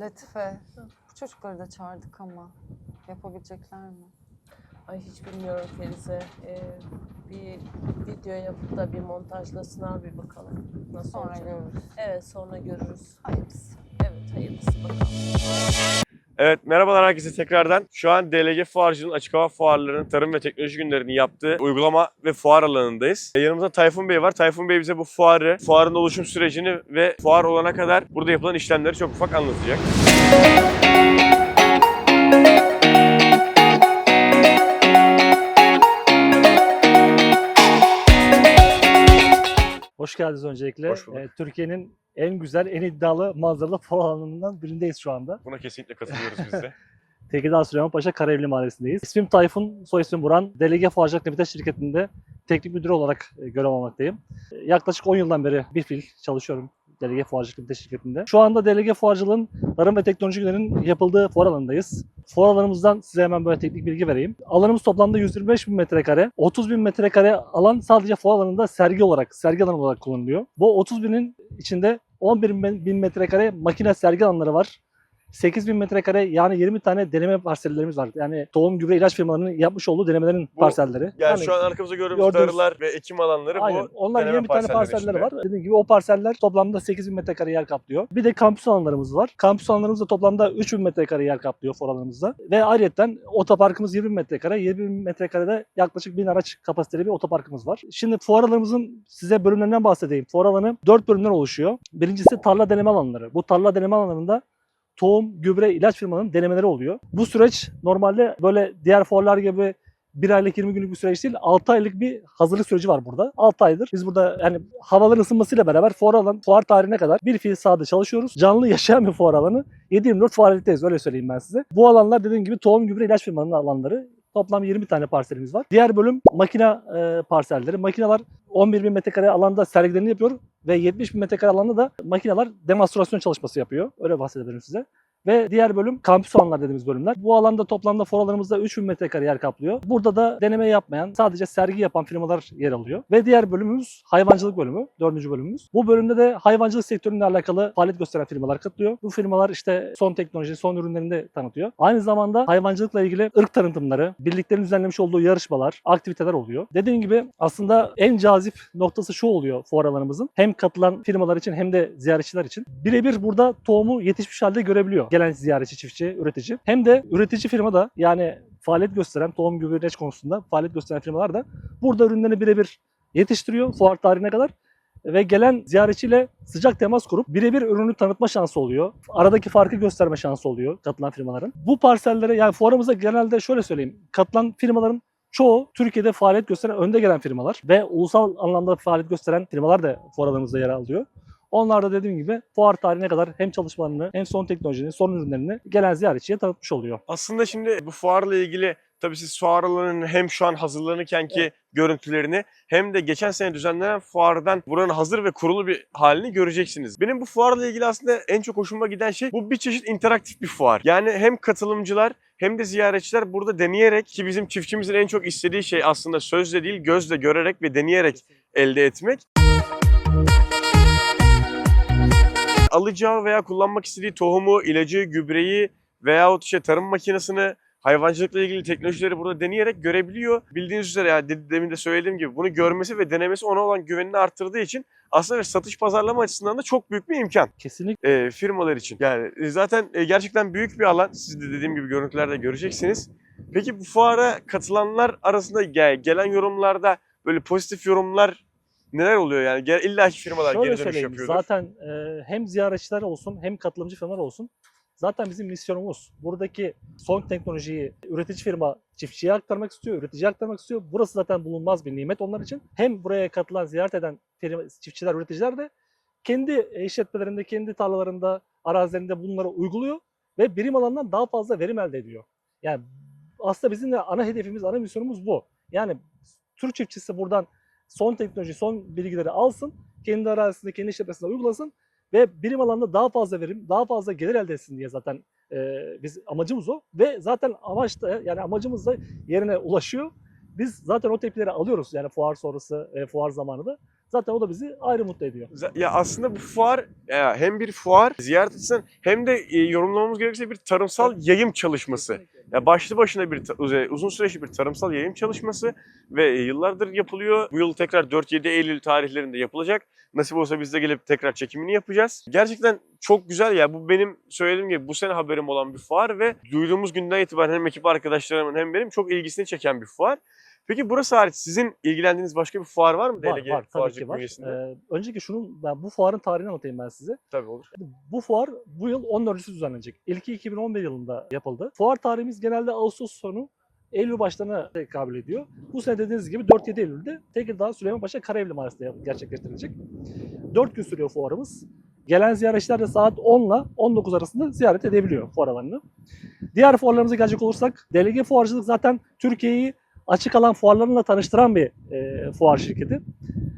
Latife, bu çocukları da çağırdık ama yapabilecekler mi? Ay hiç bilmiyorum Ferize. Ee, bir video yapıp da bir montajlasınlar bir bakalım. Nasıl Sonra olacak? görürüz. Evet sonra görürüz. Hayırlısı. Evet hayırlısı bakalım. Evet merhabalar herkese tekrardan. Şu an DLG Fuarcı'nın açık hava fuarlarının tarım ve teknoloji günlerinin yaptığı uygulama ve fuar alanındayız. E, Yanımızda Tayfun Bey var. Tayfun Bey bize bu fuarı, fuarın oluşum sürecini ve fuar olana kadar burada yapılan işlemleri çok ufak anlatacak. Hoş geldiniz öncelikle. Hoş bulduk. Ee, Türkiye'nin en güzel, en iddialı manzaralı fuar alanlarından birindeyiz şu anda. Buna kesinlikle katılıyoruz biz de. Tekirdağ Süleyman Paşa Karayevli Mahallesi'ndeyiz. İsmim Tayfun, soy ismim Buran. Delege Fuarcılık Limited şirketinde teknik müdür olarak e, görev almaktayım. E, Yaklaşık 10 yıldan beri bir fil çalışıyorum Delege Fuarcılık Limited şirketinde. Şu anda Delege Fuarcılığın tarım ve teknoloji günlerinin yapıldığı fuar alanındayız. Fuar alanımızdan size hemen böyle teknik bilgi vereyim. Alanımız toplamda 125 bin metrekare. 30 bin metrekare alan sadece fuar alanında sergi olarak, sergi alanı olarak kullanılıyor. Bu 30 binin içinde 11 bin metrekare makine sergi alanları var. 8 bin metrekare yani 20 tane deneme parsellerimiz var. Yani tohum gübre ilaç firmalarının yapmış olduğu denemelerin Bu- parselleri. Yani, şu an arkamızda gördüğümüz tarılar ve ekim alanları Aynen. bu Onlar deneme 20 tane parselleri parselleri içinde. var. Dediğim gibi o parseller toplamda 8000 metrekare yer kaplıyor. Bir de kampüs alanlarımız var. Kampüs alanlarımız da toplamda 3000 metrekare yer kaplıyor for alanımızda. Ve ayrıca otoparkımız 20 metrekare. 20 metrekarede yaklaşık 1000 araç kapasiteli bir otoparkımız var. Şimdi fuar alanımızın size bölümlerinden bahsedeyim. Fuar alanı 4 bölümden oluşuyor. Birincisi tarla deneme alanları. Bu tarla deneme alanlarında tohum, gübre, ilaç firmalarının denemeleri oluyor. Bu süreç normalde böyle diğer fuarlar gibi bir aylık 20 günlük bir süreç değil 6 aylık bir hazırlık süreci var burada. 6 aydır biz burada yani havaların ısınmasıyla beraber fuar alan fuar tarihine kadar bir fiil sahada çalışıyoruz. Canlı yaşayan bir fuar alanı. 7-24 fuarlıktayız öyle söyleyeyim ben size. Bu alanlar dediğim gibi tohum gübre ilaç firmalarının alanları. Toplam 20 tane parselimiz var. Diğer bölüm makine e, parselleri. Makineler 11 bin metrekare alanda sergilerini yapıyor ve 70 bin metrekare alanda da makineler demonstrasyon çalışması yapıyor. Öyle bahsedebilirim size. Ve diğer bölüm kampüs alanlar dediğimiz bölümler. Bu alanda toplamda foralarımızda 3000 metrekare yer kaplıyor. Burada da deneme yapmayan, sadece sergi yapan firmalar yer alıyor. Ve diğer bölümümüz hayvancılık bölümü, dördüncü bölümümüz. Bu bölümde de hayvancılık sektörüyle alakalı faaliyet gösteren firmalar katılıyor. Bu firmalar işte son teknoloji, son ürünlerini de tanıtıyor. Aynı zamanda hayvancılıkla ilgili ırk tanıtımları, birliklerin düzenlemiş olduğu yarışmalar, aktiviteler oluyor. Dediğim gibi aslında en cazip noktası şu oluyor fuar alanımızın. Hem katılan firmalar için hem de ziyaretçiler için. Birebir burada tohumu yetişmiş halde görebiliyor gelen ziyaretçi, çiftçi, üretici. Hem de üretici firma da yani faaliyet gösteren tohum gübre ilaç konusunda faaliyet gösteren firmalar da burada ürünlerini birebir yetiştiriyor fuar tarihine kadar ve gelen ziyaretçiyle sıcak temas kurup birebir ürünü tanıtma şansı oluyor. Aradaki farkı gösterme şansı oluyor katılan firmaların. Bu parsellere yani fuarımıza genelde şöyle söyleyeyim. Katılan firmaların çoğu Türkiye'de faaliyet gösteren önde gelen firmalar ve ulusal anlamda faaliyet gösteren firmalar da fuarlarımızda yer alıyor. Onlar da dediğim gibi fuar tarihine kadar hem çalışmalarını hem son teknolojinin, son ürünlerini gelen ziyaretçiye tanıtmış oluyor. Aslında şimdi bu fuarla ilgili tabii siz fuar alanının hem şu an hazırlanırkenki görüntülerini hem de geçen sene düzenlenen fuardan buranın hazır ve kurulu bir halini göreceksiniz. Benim bu fuarla ilgili aslında en çok hoşuma giden şey bu bir çeşit interaktif bir fuar. Yani hem katılımcılar hem de ziyaretçiler burada deneyerek ki bizim çiftçimizin en çok istediği şey aslında sözle değil gözle görerek ve deneyerek elde etmek. Alacağı veya kullanmak istediği tohumu, ilacı, gübreyi veyahut işte tarım makinesini hayvancılıkla ilgili teknolojileri burada deneyerek görebiliyor. Bildiğiniz üzere yani de- demin de söylediğim gibi bunu görmesi ve denemesi ona olan güvenini arttırdığı için aslında satış pazarlama açısından da çok büyük bir imkan Kesinlikle e, firmalar için. Yani e, zaten e, gerçekten büyük bir alan. Siz de dediğim gibi görüntülerde göreceksiniz. Peki bu fuara katılanlar arasında ge- gelen yorumlarda böyle pozitif yorumlar neler oluyor yani? Gel, illa ki firmalar Şöyle geri dönüş söyleyeyim, yapıyordur. Zaten e, hem ziyaretçiler olsun hem katılımcı firmalar olsun. Zaten bizim misyonumuz buradaki son teknolojiyi üretici firma çiftçiye aktarmak istiyor, üreticiye aktarmak istiyor. Burası zaten bulunmaz bir nimet onlar için. Hem buraya katılan, ziyaret eden firma, çiftçiler, üreticiler de kendi işletmelerinde, kendi tarlalarında, arazilerinde bunları uyguluyor ve birim alanından daha fazla verim elde ediyor. Yani aslında bizim de ana hedefimiz, ana misyonumuz bu. Yani Türk çiftçisi buradan son teknoloji, son bilgileri alsın, kendi arazisinde, kendi işletmesinde uygulasın ve birim alanda daha fazla verim, daha fazla gelir elde etsin diye zaten e, biz amacımız o. Ve zaten amaç da yani amacımız da yerine ulaşıyor. Biz zaten o tepkileri alıyoruz yani fuar sonrası, e, fuar zamanı da. Zaten o da bizi ayrı mutlu ediyor. Ya aslında bu fuar ya hem bir fuar ziyaret açısından hem de e, yorumlamamız gerekirse bir tarımsal yayım çalışması. Ya başlı başına bir uzun süreçli bir tarımsal yayım çalışması ve e, yıllardır yapılıyor. Bu yıl tekrar 4-7 Eylül tarihlerinde yapılacak. Nasip olsa biz de gelip tekrar çekimini yapacağız. Gerçekten çok güzel ya. Bu benim söylediğim gibi bu sene haberim olan bir fuar ve duyduğumuz günden itibaren hem ekip arkadaşlarımın hem benim çok ilgisini çeken bir fuar. Peki burası hariç sizin ilgilendiğiniz başka bir fuar var mı? Var, Delege var tabii ki var. Ee, önceki şunun, ben bu fuarın tarihini anlatayım ben size. Tabii olur. Bu fuar bu yıl 14'üsü düzenlenecek. İlki 2011 yılında yapıldı. Fuar tarihimiz genelde Ağustos sonu Eylül başlarına tekabül ediyor. Bu sene dediğiniz gibi 4-7 Eylül'de Tekirdağ Süleymanpaşa Karayevli Mahallesi'nde gerçekleştirilecek. 4 gün sürüyor fuarımız. Gelen ziyaretçiler de saat 10 ile 19 arasında ziyaret edebiliyor fuar alanını. Diğer fuarlarımıza gelecek olursak, delege fuarcılık zaten Türkiye'yi açık alan fuarlarıyla tanıştıran bir e, fuar şirketi.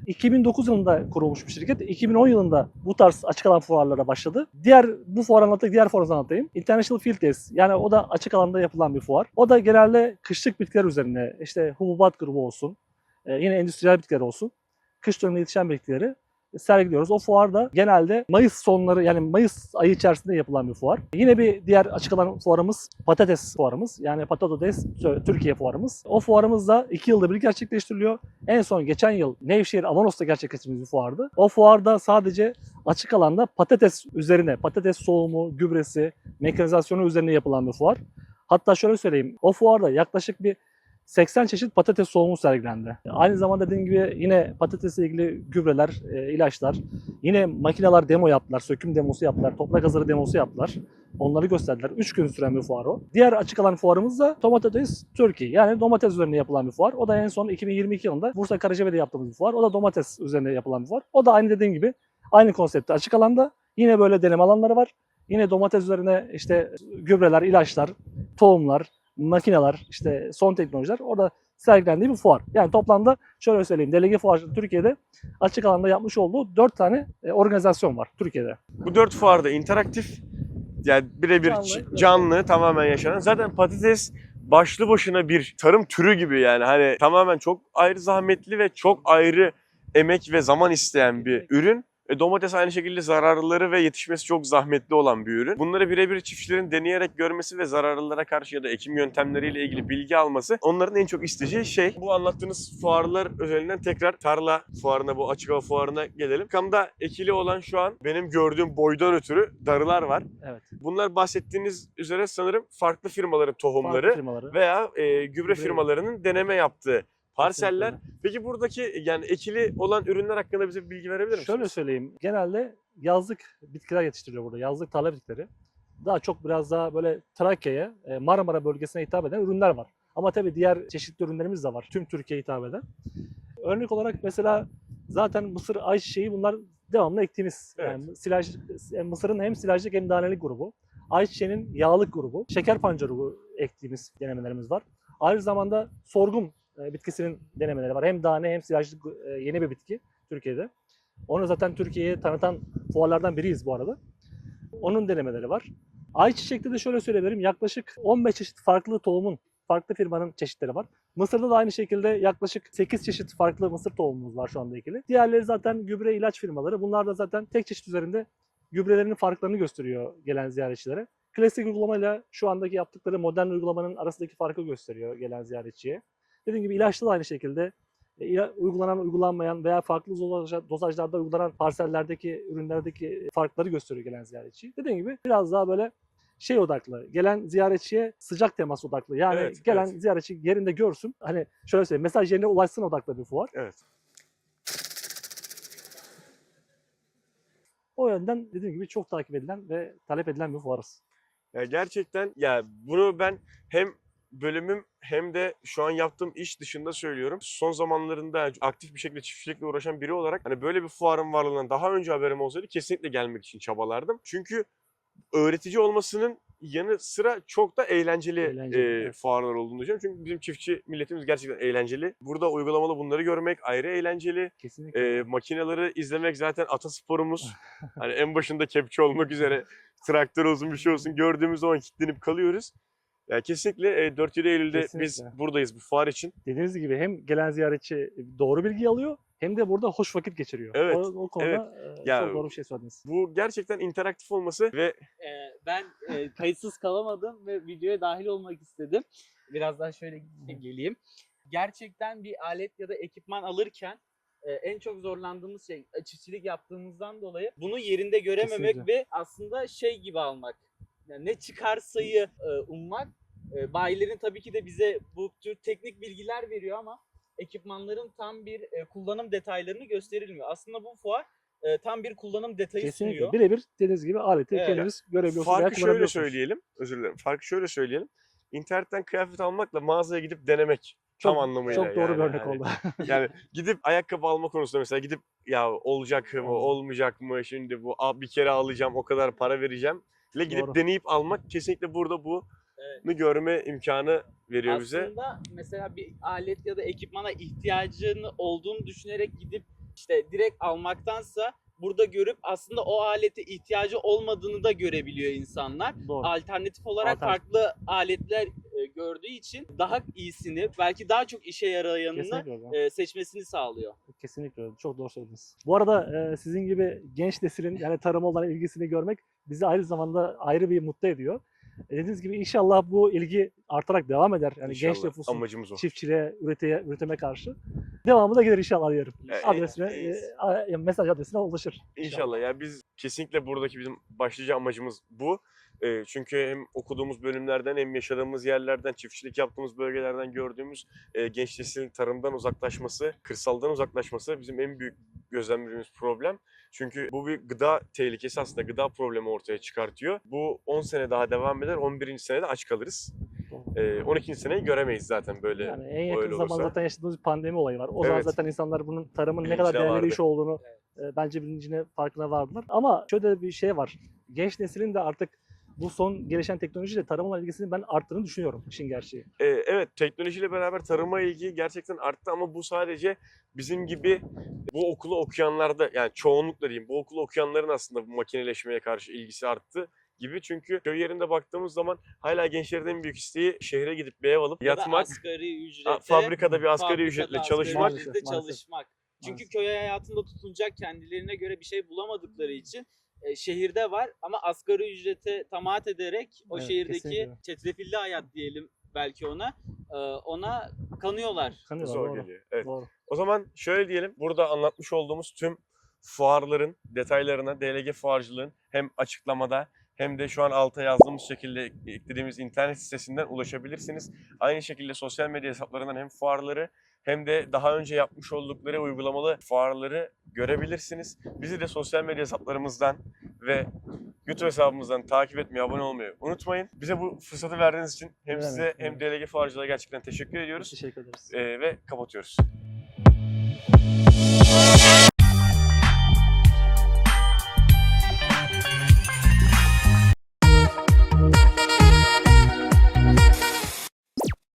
2009 yılında kurulmuş bir şirket. 2010 yılında bu tarz açık alan fuarlara başladı. Diğer bu fuar anlatayım, diğer fuarımızı anlatayım. International Field Days. Yani o da açık alanda yapılan bir fuar. O da genelde kışlık bitkiler üzerine işte hububat grubu olsun, e, yine endüstriyel bitkiler olsun. Kış döneminde yetişen bitkileri sergiliyoruz. O fuar da genelde Mayıs sonları yani Mayıs ayı içerisinde yapılan bir fuar. Yine bir diğer açık alan fuarımız patates fuarımız. Yani Patato Days Türkiye fuarımız. O fuarımız da iki yılda bir gerçekleştiriliyor. En son geçen yıl Nevşehir Avanos'ta gerçekleştirdiğimiz bir fuardı. O fuarda sadece açık alanda patates üzerine, patates soğumu, gübresi, mekanizasyonu üzerine yapılan bir fuar. Hatta şöyle söyleyeyim, o fuarda yaklaşık bir 80 çeşit patates soğumu sergilendi. Aynı zamanda dediğim gibi yine patatesle ilgili gübreler, e, ilaçlar, yine makineler demo yaptılar, söküm demosu yaptılar, toprak hazırı demosu yaptılar. Onları gösterdiler. 3 gün süren bir fuar o. Diğer açık alan fuarımız da Tomates Türkiye. Yani domates üzerine yapılan bir fuar. O da en son 2022 yılında Bursa Karacabey'de yaptığımız bir fuar. O da domates üzerine yapılan bir fuar. O da aynı dediğim gibi aynı konseptte açık alanda. Yine böyle deneme alanları var. Yine domates üzerine işte gübreler, ilaçlar, tohumlar, makineler, işte son teknolojiler orada sergilendiği bir fuar. Yani toplamda şöyle söyleyeyim. Delege Fuarcılık Türkiye'de açık alanda yapmış olduğu 4 tane e, organizasyon var Türkiye'de. Bu dört fuarda interaktif yani birebir Canlı, canlı, tamamen yaşanan. Zaten patates başlı başına bir tarım türü gibi yani hani tamamen çok ayrı zahmetli ve çok ayrı emek ve zaman isteyen bir ürün. E, domates aynı şekilde zararlıları ve yetişmesi çok zahmetli olan bir ürün. Bunları birebir çiftçilerin deneyerek görmesi ve zararlılara karşı ya da ekim yöntemleriyle ilgili bilgi alması onların en çok isteyeceği şey. Bu anlattığınız fuarlar özelinden tekrar tarla fuarına, bu açık hava fuarına gelelim. Kamda ekili olan şu an benim gördüğüm boydan ötürü darılar var. Evet. Bunlar bahsettiğiniz üzere sanırım farklı firmaların tohumları Farklı firmaları. veya e, gübre Gübre- firmalarının deneme yaptığı parseller. Peki buradaki yani ekili olan ürünler hakkında bize bir bilgi verebilir misiniz? Şöyle söyleyeyim. Genelde yazlık bitkiler yetiştiriliyor burada. Yazlık tarla bitkileri. Daha çok biraz daha böyle Trakya'ya, e, Marmara bölgesine hitap eden ürünler var. Ama tabii diğer çeşitli ürünlerimiz de var. Tüm Türkiye'ye hitap eden. Örnek olarak mesela zaten mısır ayçiçeği bunlar devamlı ektiğimiz. Evet. Yani silaj, e, mısırın hem silajlık hem danelik grubu. Ayçiçeğinin yağlık grubu. Şeker pancarı ektiğimiz denemelerimiz var. Aynı zamanda sorgun e, bitkisinin denemeleri var. Hem tane hem silajlık e, yeni bir bitki Türkiye'de. Onu zaten Türkiye'ye tanıtan fuarlardan biriyiz bu arada. Onun denemeleri var. Ayçiçek'te de şöyle söyleyebilirim. Yaklaşık 15 çeşit farklı tohumun, farklı firmanın çeşitleri var. Mısır'da da aynı şekilde yaklaşık 8 çeşit farklı mısır tohumumuz var şu anda ikili. Diğerleri zaten gübre ilaç firmaları. Bunlar da zaten tek çeşit üzerinde gübrelerinin farklarını gösteriyor gelen ziyaretçilere. Klasik uygulamayla şu andaki yaptıkları modern uygulamanın arasındaki farkı gösteriyor gelen ziyaretçiye. Dediğim gibi ilaçta da aynı şekilde e, uygulanan, uygulanmayan veya farklı dozaj- dozajlarda uygulanan parsellerdeki, ürünlerdeki farkları gösteriyor gelen ziyaretçi. Dediğim gibi biraz daha böyle şey odaklı, gelen ziyaretçiye sıcak temas odaklı. Yani Evet, gelen evet. ziyaretçi yerinde görsün. Hani şöyle söyleyeyim, mesaj yerine ulaşsın odaklı bir fuar. Evet. O yönden dediğim gibi çok takip edilen ve talep edilen bir fuarız. Ya gerçekten ya bunu ben hem bölümüm hem de şu an yaptığım iş dışında söylüyorum. Son zamanlarında aktif bir şekilde çiftçilikle uğraşan biri olarak hani böyle bir fuarın varlığından daha önce haberim olsaydı kesinlikle gelmek için çabalardım. Çünkü öğretici olmasının yanı sıra çok da eğlenceli, Eğlenceli, e, fuarlar olduğunu düşünüyorum. Çünkü bizim çiftçi milletimiz gerçekten eğlenceli. Burada uygulamalı bunları görmek ayrı eğlenceli. Kesinlikle. E, makineleri izlemek zaten atasporumuz. hani en başında kepçe olmak üzere traktör olsun bir şey olsun gördüğümüz zaman kilitlenip kalıyoruz. Yani kesinlikle e, 4-7 Eylül'de biz Kesinlikle. buradayız bu fuar için. Dediğiniz gibi hem gelen ziyaretçi doğru bilgi alıyor hem de burada hoş vakit geçiriyor. Evet, O, o konuda e, Ya- çok doğru bir şey söylediniz. Bu gerçekten interaktif olması ve Ee, ben e, kayıtsız kalamadım ve videoya dahil olmak istedim. Biraz daha şöyle geleyim. Gerçekten bir alet ya da ekipman alırken e, en çok zorlandığımız şey e, çiftçilik yaptığımızdan dolayı bunu yerinde görememek Kesinlikle. ve aslında şey gibi almak. Yani ne çıkarsayı e, ummak. E, bayilerin tabii ki de bize bu tür teknik bilgiler veriyor ama ekipmanların tam bir e, kullanım detaylarını gösterilmiyor. Aslında bu fuar e, tam bir kullanım detayı Kesinlikle. sunuyor. Birebir dediğiniz gibi aleti Evet. kendiniz görebiliyorsunuz. farkı şöyle söyleyelim. Özür dilerim. Farkı şöyle söyleyelim. İnternetten kıyafet almakla mağazaya gidip denemek tam Çok- anlamıyla. Çok doğru yani. bir örnek Hani oldu. Yani gidip ayakkabı alma konusunda mesela gidip ya olacak mı olmayacak mı şimdi bu bir kere alacağım o kadar para vereceğim. İle gidip Doğru. deneyip almak kesinlikle burada bunu Evet. görme imkanı veriyor bize. Aslında mesela bir alet ya da ekipmana ihtiyacını olduğunu düşünerek gidip işte direkt almaktansa burada görüp aslında o alete ihtiyacı olmadığını da görebiliyor insanlar. doğru. Alternatif olarak Alternatif. farklı aletler e, gördüğü için daha iyisini, belki daha çok işe yarayanını e, seçmesini sağlıyor. Kesinlikle öyle. Çok doğru söylediniz. Bu arada e, sizin gibi genç neslin yani tarıma olan ilgisini görmek bizi ayrı zamanda ayrı bir mutlu ediyor. E, dediğiniz gibi inşallah bu ilgi artarak devam eder. Yani genç İnşallah. nüfusun amacımız o. çiftçiliğe, üreteye, üretime karşı. Devamı da gelir inşallah diyorum. E, Adresine, e, e, mesaj adresine ulaşır. İnşallah ya biz kesinlikle buradaki bizim başlıca amacımız bu. Ee, çünkü hem okuduğumuz bölümlerden hem yaşadığımız yerlerden, çiftçilik yaptığımız bölgelerden gördüğümüz e, genç neslin tarımdan uzaklaşması, kırsaldan uzaklaşması bizim en büyük gözlemlediğimiz problem. Çünkü bu bir gıda tehlikesi aslında gıda problemi ortaya çıkartıyor. Bu 10 sene daha devam eder, 11. senede aç kalırız. Ee, 12. seneyi göremeyiz zaten böyle. Yani en yakın öyle zamanda olursa. zaten yaşadığımız bir pandemi olayı var. O zaman Evet. zaten insanlar bunun tarımın ne kadar değerli bir iş olduğunu e, bence bilincine farkına vardılar. Ama şöyle bir şey var. Genç neslin de artık bu son gelişen teknolojiyle tarım olan ilgisini ben arttığını düşünüyorum işin gerçeği. Ee, evet teknolojiyle beraber tarıma ilgi gerçekten arttı ama bu sadece bizim gibi bu okulu okuyanlarda yani çoğunlukla diyeyim bu okulu okuyanların aslında bu makineleşmeye karşı ilgisi arttı gibi. Çünkü köy yerinde baktığımız zaman hala gençlerin en büyük isteği şehre gidip bir ev alıp Ya yatmak, asgari ücrete, fabrikada bir asgari fabrikada ücretle asgari çalışmak. ücretle çalışmak. Çünkü Maalesef. köy hayatında tutunacak kendilerine göre bir şey bulamadıkları için e, şehirde var ama asgari ücrete tamah ederek o Evet, şehirdeki kesinlikle. çetrefilli hayat diyelim belki ona e, ona kanıyorlar. Kanıyorlar Zor doğru. geliyor. Evet. Doğru. O zaman şöyle diyelim. Burada anlatmış olduğumuz tüm fuarların detaylarına DLG fuarcılığın hem açıklamada hem de şu an alta yazdığımız şekilde eklediğimiz internet sitesinden ulaşabilirsiniz. Aynı şekilde sosyal medya hesaplarından hem fuarları hem de daha önce yapmış oldukları uygulamalı fuarları görebilirsiniz. Bizi de sosyal medya hesaplarımızdan ve YouTube hesabımızdan takip etmeyi, abone olmayı unutmayın. Bize bu fırsatı verdiğiniz için hem Evet, size hem evet. DLG fuarcılığa gerçekten teşekkür ediyoruz. Teşekkür ederiz. Ee, ve kapatıyoruz.